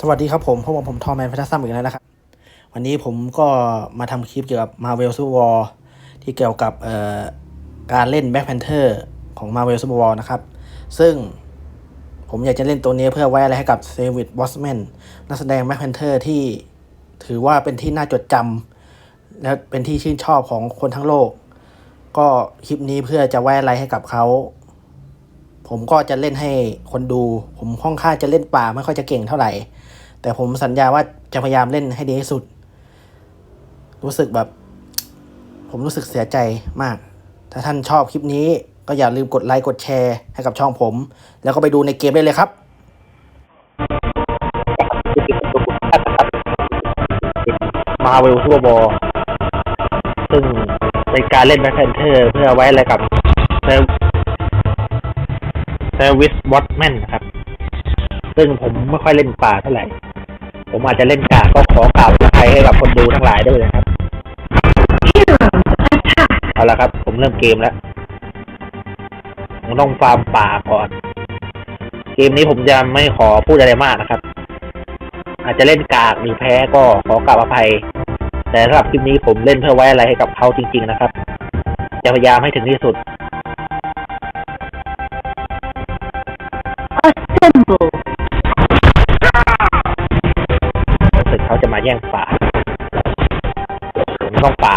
สวัสดีครับผมพบกับผมทอมแมนพัทซัมอีกแล้วนะครับ วันนี้ผมก็มาทำคลิปเกี่ยวกับ Marvel Super War ที่เกี่ยวกับการเล่น Black Panther ของ Marvel Super War นะครับ ซึ่งผมอยากจะเล่นตัวนี้เพื่อไว้อะไรให้กับเซวิดบอสแมนนักแสดง Black Panther ที่ถือว่าเป็นที่น่าจดจำและเป็นที่ชื่นชอบของคนทั้งโลก ก็คลิปนี้เพื่อจะไว้อะไรให้กับเขาผมก็จะเล่นให้คนดู ผมค่อนข้างจะเล่นป่าไม่ค่อยจะเก่งเท่าไหร่ แต่ผมสัญญาว่าจะพยายามเล่นให้ดีที่สุด รู้สึกแบบ ผมรู้สึกเสียใจมาก ถ้าท่านชอบคลิปนี้ก็อย่าลืมกดไลค์กดแชร์ให้กับช่องผม แล้วก็ไปดูในเกมได้เลยครับมาเวลทัวบอลซึ่งเป็นการเล่นแบ็คแพนเทอร์เพื่อไว้อะไรกับเซเซวิสบอตแมนนะครับ ซึ่งผมไม่ค่อยเล่นป่าเท่าไหร่ ผมอาจจะเล่นกาก็ขอกล่าวอภัยให้กับคนดูทั้งหลายด้วยนะครับ เอาละครับ ผมเริ่มเกมแล้วผมต้องฟาร์มป่าก่อน เกมนี้ผมจะไม่ขอพูดอะไรมากนะครับ อาจจะเล่นกากหรือแพ้ก็ขอกราบอภัย แต่สำหรับคลิปนี้ผมเล่นเพื่อไว้อะไรให้กับเขาจริง ๆ นะครับ จะพยายามให้ถึงที่สุด แย่งป่าผมต้องป่า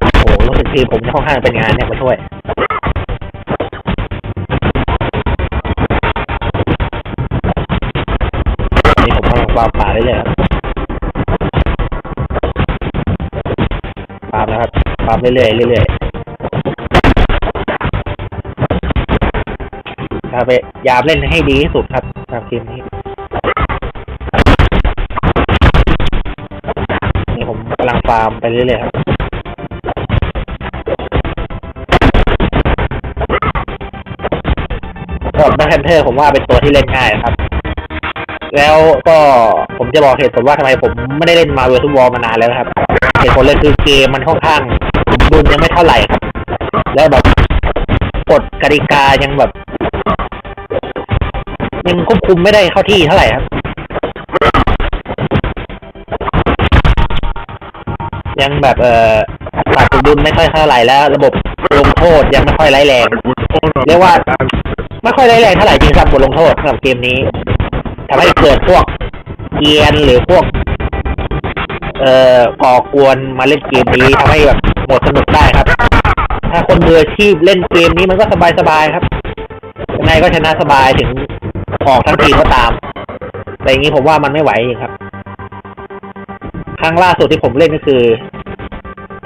โอ้โหรู้สึกทีผมค่อนข้างเป็นงานเนี่ยมาช่วยนี่ผมกำลังฟาป่าเรื่อยๆครับฟาร์มนะครับฟาเรื่อยๆเรื่อย ครับพยายามเล่นให้ดีที่สุดครับสำหรับเกมนี้นี่ผมกำลังฟาร์มไปเรื่อยๆครับก็แบ็คแพนเทอร์ผมว่าเป็นตัวที่เล่นง่ายครับ แล้วก็ผมจะบอกเหตุผลว่าทำไมผมไม่ได้เล่นมาเวอร์ทูวอลมานานแล้วครับเหตุผลเลยคือเกมมันค่อนข้างสมดุลยังไม่เท่าไหร่ครับ แล้วแบบกฎกติกายังแบบ ยังควบคุมไม่ได้เข้าที่เท่าไหร่ครับ ยังแบบเอ่อขาดสมดุลไม่ค่อยเท่าไหร่แล้ว ระบบลงโทษยังไม่ค่อยร้ายแรง เรียกว่า ไม่ค่อยร้ายแรงเท่าไหร่จริงครับบทลงโทษสำหรับเกมนี้ทำให้เกิดพวกเกียนหรือพวก เอ่อก่อกวนมาเล่นเกมนี้ทำให้แบบหมดสนุกได้ครับ ถ้าคนมืออาชีพเล่นเกมนี้มันก็สบายๆครับยังไงก็ชนะสบายถึง ออกทั้งทีมก็ตาม แต่อย่างนี้ผมว่ามันไม่ไหวครับ ครั้งล่าสุดที่ผมเล่นก็คือ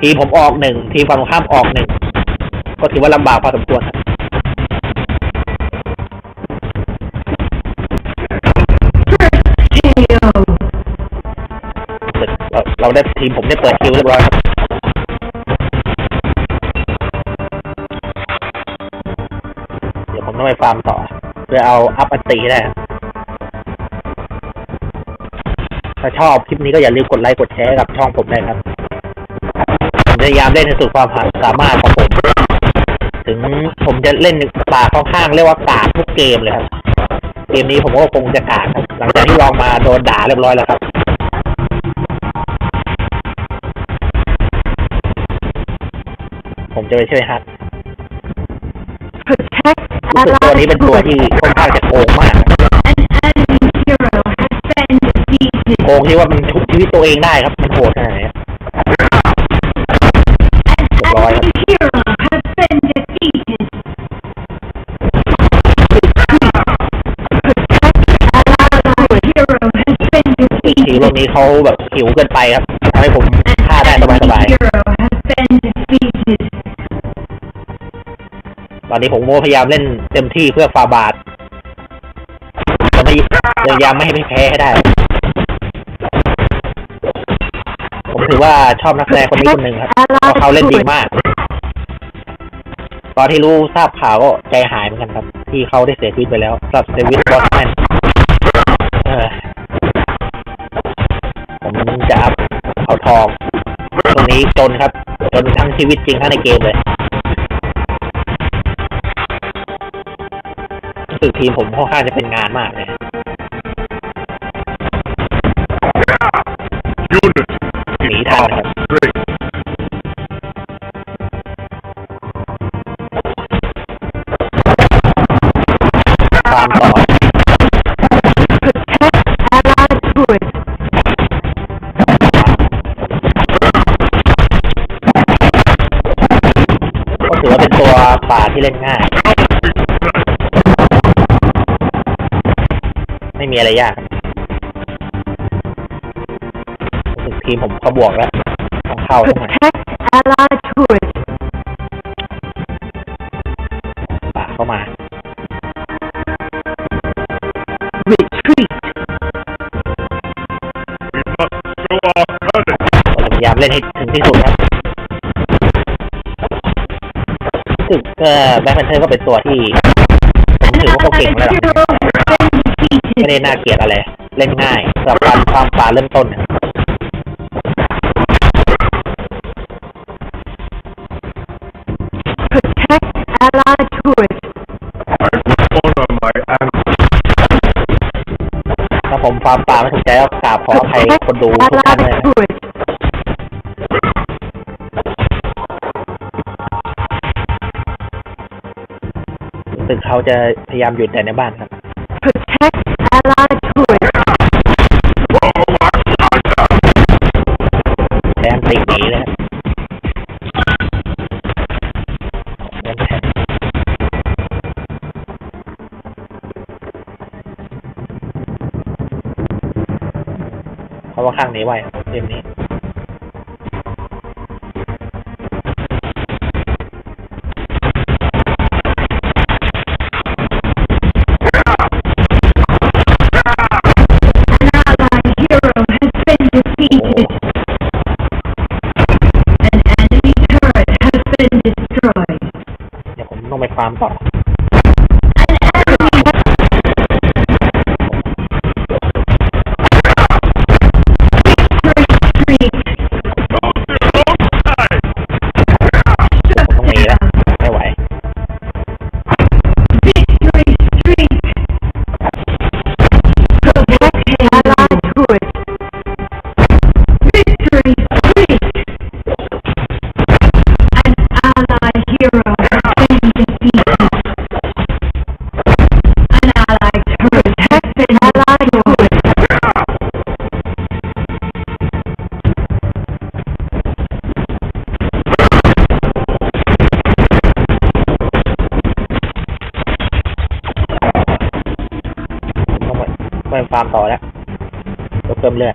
ทีมผมออกหนึ่งทีมฝั่งตรงข้ามออกหนึ่งก็ถือว่าลำบากพอสมควรครับเราเราได้ทีมผมได้เปิดคิวเรียบร้อยครับเดี๋ยวผมต้องไปฟาร์มต่อ พื่อเอาอัพอันตีได้ ถ้าชอบคลิปนี้ก็อย่าลืมกดไลค์กดแชร์กับช่องผมด้วยครับผมพยายามเล่นให้สุดความสามารถของผม ถึงผมจะเล่นป่าค่อนข้างเรียกว่ากากทุกเกมเลยครับ เกมนี้ผมก็คงจะกากครับ หลังจากที่ลองมาโดนด่าเรียบร้อยแล้วครับผมจะไปช่วยฮัท รู้สึกตัวนี้ allied เป็นตัวที่ forces. ค่อนข้างจะโกงมาก An enemy hero has been defeated. โกงที่ว่ามันชุบชีวิตตัวเองได้ครับ มันโหดขนาดไหน An เรียบร้อยครับ enemy hero has been defeated. Protect allied hero has been ทีมพวก defeated. นี้เขาแบบหิวเกินไปครับทำให้ผมฆ่าได้ An สบาย enemy hero has been defeated. ตอนนี้ผมก็พยายามเล่นเต็มที่เพื่อฟาบาทจะไม่พยายามไม่ให้แพ้ให้ได้ ผมถือว่าชอบนักแสดงคนนี้คนหนึ่งครับเพราะเขาเล่นดีมาก ตอนที่รู้ทราบข่าวก็ใจหายเหมือนกันครับ ที่เขาได้เสียชีวิตไปแล้วสำหรับเดวิดบอสแมนผมจะอัพเอาทองตรงนี้จนครับ จนทั้งชีวิตจริงทั้งในเกมเลย สึกทีมผมค่อนข้างจะเป็นงานมากเลย Unit หนีทันนะครับ straight. ตามต่อ Protect Allied turret. ก็ถือว่าเป็นตัวป่าที่เล่นง่าย ม่มีอะไรยากรู้สึกทีมผมเขาบวกแล้วต้องเข้าต้องหน่อย Protect Allied turret. ป่าเข้ามา Retreat. We must show our cunning. เราจะพยายามเล่นให้ถึงที่สุดครับรู้สึกเออแบ็คแพนเทอร์ก็เป็นตัวที่ ไม่ได้ defeated. น่าเกลียดอะไร เล่นง่ายสำหรับการความป่าเริ่มต้นเนี่ย Protect Allied turret. I will honor my ancestors. ถ้าผมฟาร์มป่าไม่ถูกใจก็กราบขออภัย Protect คนดูทุกท่านเลย Allied นะ turret. รู้สึกเขาจะพยายามหยุดแต่ในบ้านครับ Protect Allied turret. แดนติหนีเลยครับเล่นแทนเพราะว่าข้างนี้ไว้เกมนี้ been โอ้โห defeated. An enemy turret has been destroyed. เดี๋ยวผมต้องไปฟาร์มต่อ ปไปฟาร์มต่อแล้วเพื่อเพิ่มเลือด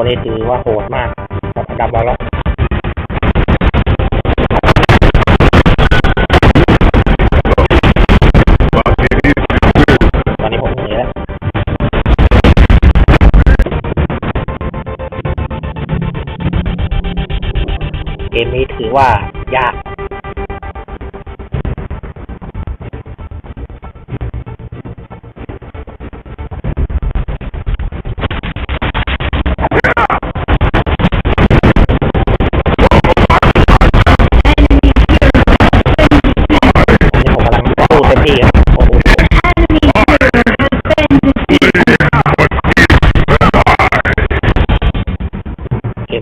ตัวนี้ถือว่าโหดมากกับอันดับเราแล้ว But it is will. ตอนนี้ผมหนีแล้วเกมนี้ถือว่า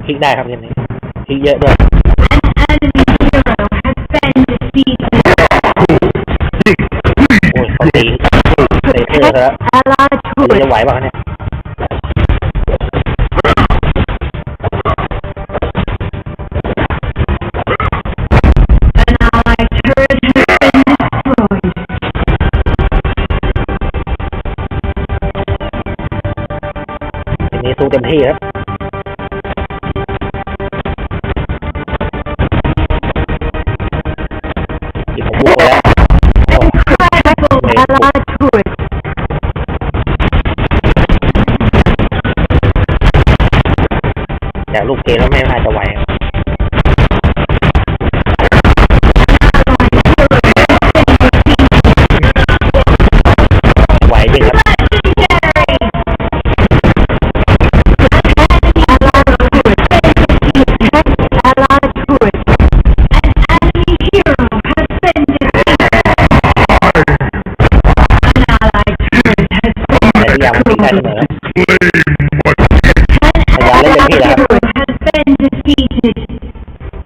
ลิกได้ครับเกมนี้พลิกเยอะด้วย An enemy hero has been defeated. โอ้ยเขาตีตีเทอร์ซะแล้ว Allied มันจะ turret ไหวป่ะเนี่ย An allied turret has been destroyed. ทีนี้สู้เต็มที่ครับ แต่ลูกเกมแล้วไม่น่าจะไหวครับไหวจริงครับแต่ที่ยังไม่ได้เสมอ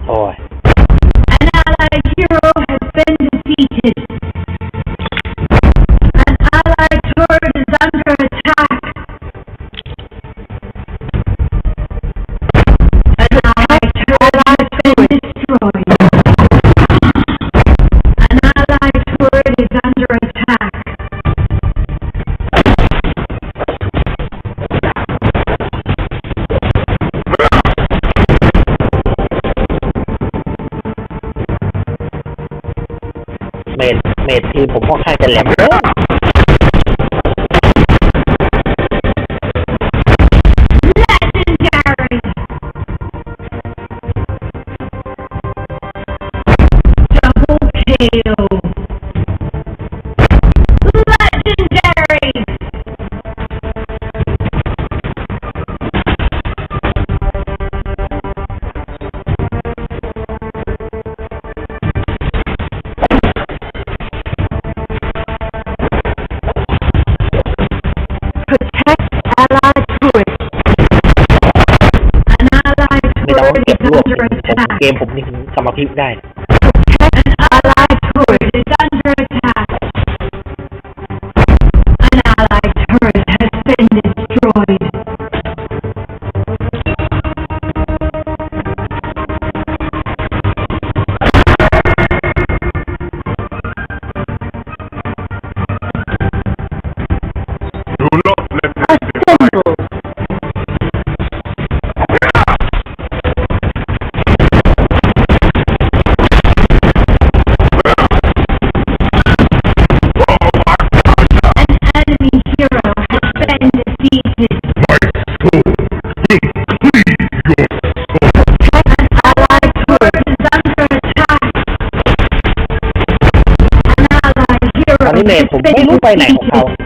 โเมดเมดทีมผมค่อนข้างจะแหลมเกิน Legendary! Double เก็บรวบผมเกมผมนี่กำมาพลิกได้ An allied turret is under attack. An allied turret has been destroyed. ไม่ been รู้ไปไหนของเขา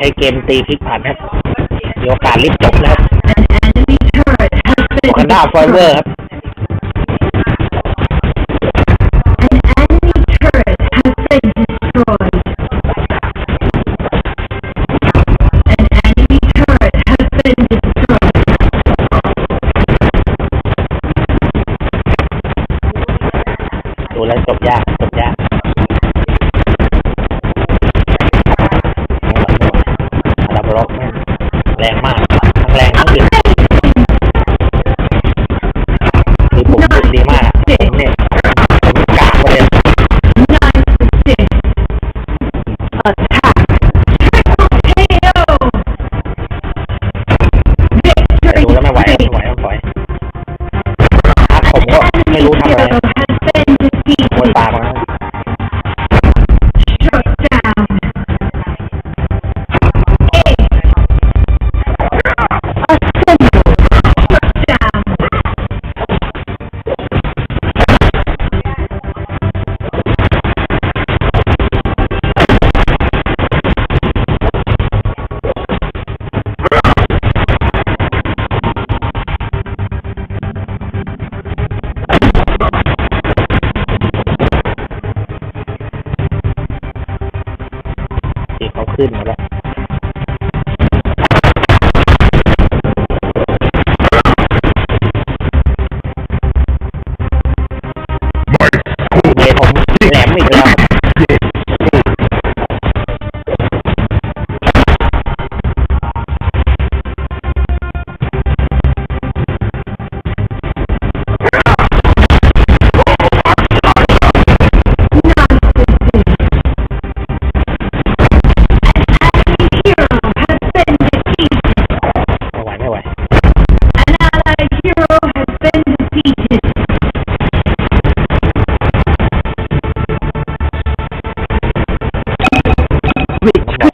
ช้เกมตีพลิกผันครับมีโอกาสรีบจบแล้ว An enemy turret has been โอคันดาฟอยเวอร์ destroyed. ครับ An enemy turret has been destroyed. An enemy turret has been destroyed. ดูแล้วจบยากจบยาก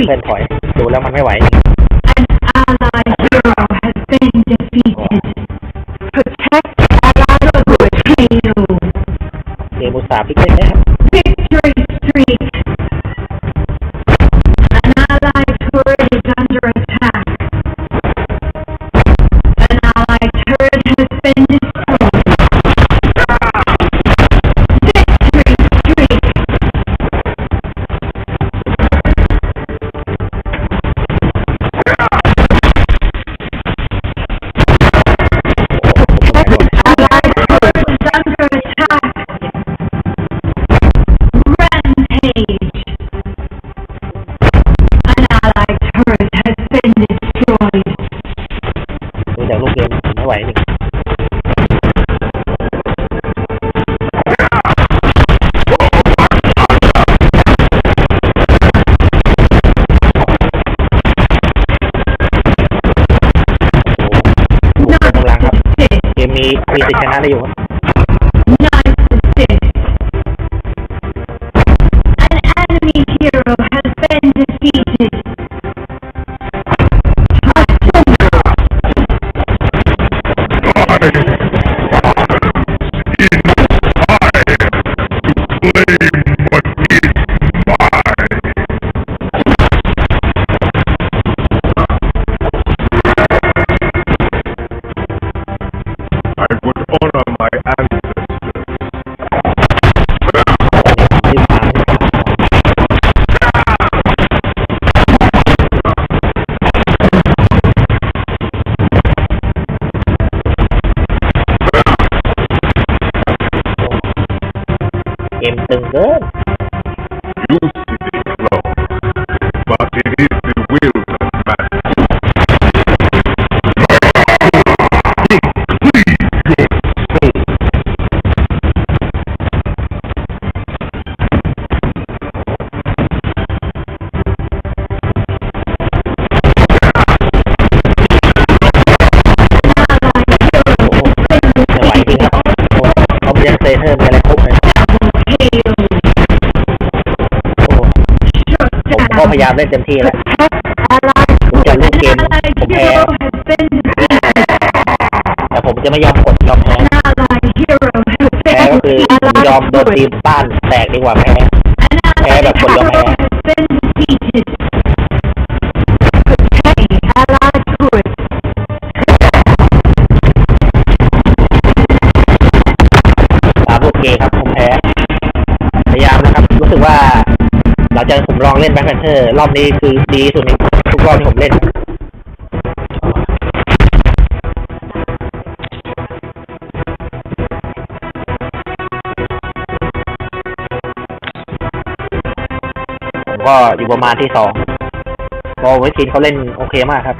เพื่อนถอย ดูแล้วมันไม่ไหว An allied hero has been defeated. Protect allied KO. เกมอุตสาห์พลิกเล่นนะครับ Victory streak. มีมีสิทธิชนะได้อยู่ครับ ม ก็พยายามเล่นเต็มที่แล้วผมจะเล่นเกมผมแพ้แต่ผมจะไม่ยอมกดยอมแพ้แพ้ก็คือยอมโดนตีบ้านแตกดีกว่าแพ้แพ้แบบคนยอม จากผมลองเล่นแบ็คแพนเทอร์รอบนี้คือดีสุดในทุกรอบที่ผมเล่น ผมก็อยู่ประมาณที่สองพอลเวสทีนเขาเล่นโอเคมากครับ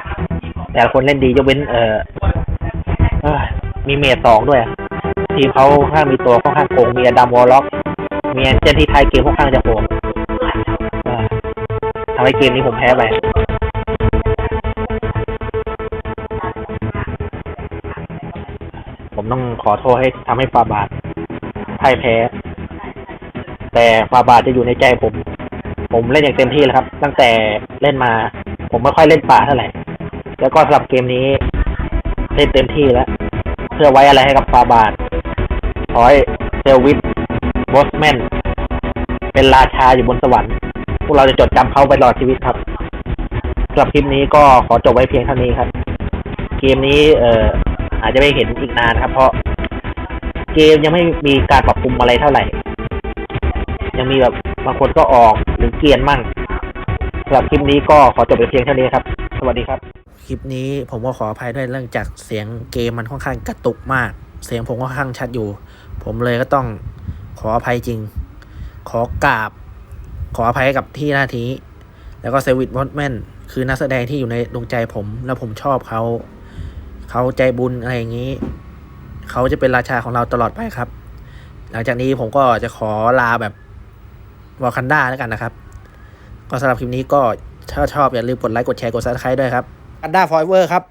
แต่ละคนเล่นดียกเว้นเอ่อมีเมดสองด้วย ทีมเขาค่อนข้างมีตัวค่อนข้างโกงมีอดัมวอลล็อกมีแอนเจนที่ไทยเกมค่อนข้างจะโหด ให้เกมนี้ผมแพ้ไปผมต้องขอโทษให้ทำให้ฟาบาทพ่ายแพ้ แต่ฟาบาทจะอยู่ในใจผม ผมเล่นอย่างเต็มที่แล้วครับ ตั้งแต่เล่นมา ผมไม่ค่อยเล่นป่าเท่าไหร่ แล้วก็สำหรับเกมนี้เล่นเต็มที่แล้ว เพื่อไว้อะไรให้กับฟาบาทขอให้เซลวิทบอสแมนเป็นราชาอยู่บนสวรรค์ พวกเราจะจดจำเขาไปตลอดชีวิตครับสำหรับคลิปนี้ก็ขอจบไว้เพียงเท่านี้ครับ เกมนี้เอ่ออาจจะไม่เห็นอีกนานครับ เพราะเกมยังไม่มีการปรับปรุงอะไรเท่าไหร่ ยังมีแบบบางคนก็ออกหรือเกียนมั่งสำหรับคลิปนี้ก็ขอจบไปเพียงเท่านี้ครับ สวัสดีครับ คลิปนี้ผมก็ขออภัยด้วยเรื่องจากเสียงเกมมันค่อนข้างกระตุกมาก เสียงผมค่อนข้างชัดอยู่ ผมเลยก็ต้องขออภัยจริง ขอกราบ ขออภัยกับที่หน้าที แล้วก็เซวิตวอตแมนคือนักแสดงที่อยู่ในดวงใจผม แล้วผมชอบเขา เขาใจบุญอะไรอย่างนี้ เขาจะเป็นราชาของเราตลอดไปครับ หลังจากนี้ผมก็จะขอลาแบบวอคันดาแล้วกันนะครับ ก็สำหรับคลิปนี้ก็ถ้าชอบอย่าลืมกดไลค์กดแชร์กดซับสไครต์ด้วยครับกันด้าฟอยเวอร์ครับ